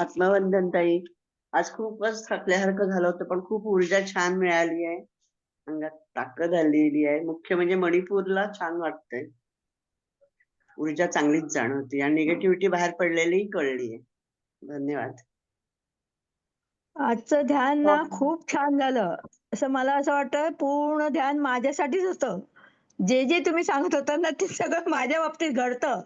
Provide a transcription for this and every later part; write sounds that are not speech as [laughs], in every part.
आत्मवंदन ताई. आज खूपच थकल्यासारखं झालं होतं पण खूप ऊर्जा छान मिळाली आहे. अंगात ताकद आलेली आहे. मुख्य म्हणजे मणिपूरला छान वाटतंय. ऊर्जा चांगलीच जाणवते. आणि निगेटिव्हिटी बाहेर पडलेली कळली आहे. धन्यवाद. आजचं ध्यान ना हो. खूप छान झालं. असं मला असं वाटतं पूर्ण ध्यान माझ्यासाठीच होतं. जे जे तुम्ही सांगत होता ना ते सगळं माझ्या बाबतीत घडतं.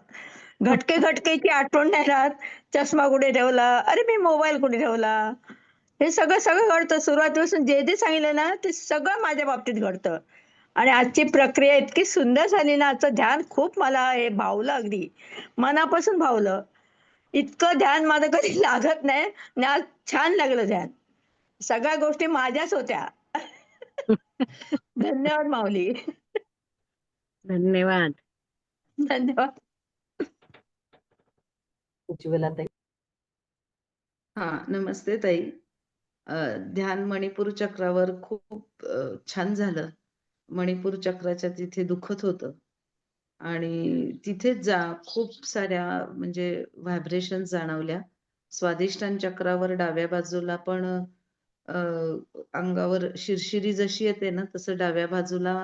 घटके घटकेची आठवण नाही राहत. चष्मा कुठे ठेवला? अरे मी मोबाईल कुठे ठेवला? हे सगळं सगळं घडतं. सुरुवातीपासून जे जे सांगितलं ना ते सगळं माझ्या बाबतीत घडतं. आणि आजची प्रक्रिया इतकी सुंदर झाली ना आजचं ध्यान खूप मला हे भावलं अगदी मनापासून भावलं. इतकं ध्यान माझं कधी [laughs] लागत नाही आणि आज छान लागलं ध्यान. सगळ्या गोष्टी माझ्याच होत्या. [laughs] धन्यवाद माऊली. धन्यवाद. धन्यवाद. उज्ज्वला ताई हा नमस्ते ताई. ध्यान मणिपूर चक्रावर खूप छान झालं. मणिपूर चक्राच्या तिथे दुखत होतं. आणि तिथेच जा खूप साऱ्या म्हणजे व्हायब्रेशन जाणवल्या. स्वादिष्टान चक्रावर डाव्या बाजूला पण अं अंगावर शिरशिरी जशी येते ना तसं डाव्या बाजूला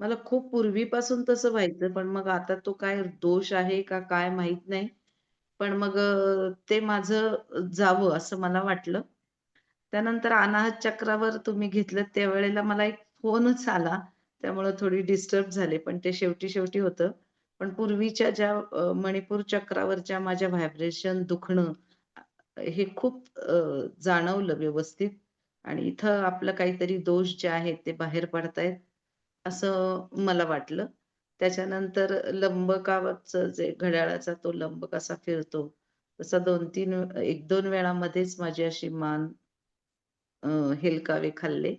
मला खूप पूर्वीपासून तसं व्हायचं पण मग आता तो काय दोष आहे का काय माहीत नाही. पण मग ते माझं जावं असं मला वाटलं. त्यानंतर अनाहत चक्रावर तुम्ही घेतलं त्यावेळेला मला एक फोनच आला. त्यामुळे थोडी डिस्टर्ब झाले पण ते शेवटी शेवटी होतं. पण पूर्वीच्या ज्या मणिपूर चक्रावरच्या माझ्या व्हायब्रेशन दुखणं हे खूप जाणवलं व्यवस्थित. आणि इथं आपलं काहीतरी दोष जे आहेत ते बाहेर पडतायत असं मला वाटलं. त्याच्यानंतर लंबकावचं जे घड्याळाचा तो लंब कसा फिरतो तसा दोन तीन एक दोन वेळामध्येच माझी अशी मान हेलकावे खाल्ले.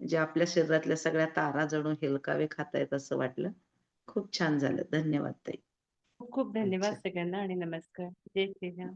म्हणजे आपल्या शरीरातल्या सगळ्या तारा जणू हेलकावे खातायत असं वाटलं. खूप छान झालं. धन्यवाद ताई. खूप खूप धन्यवाद. सगळ्यांना आणि नमस्कार. जय श्रीराम.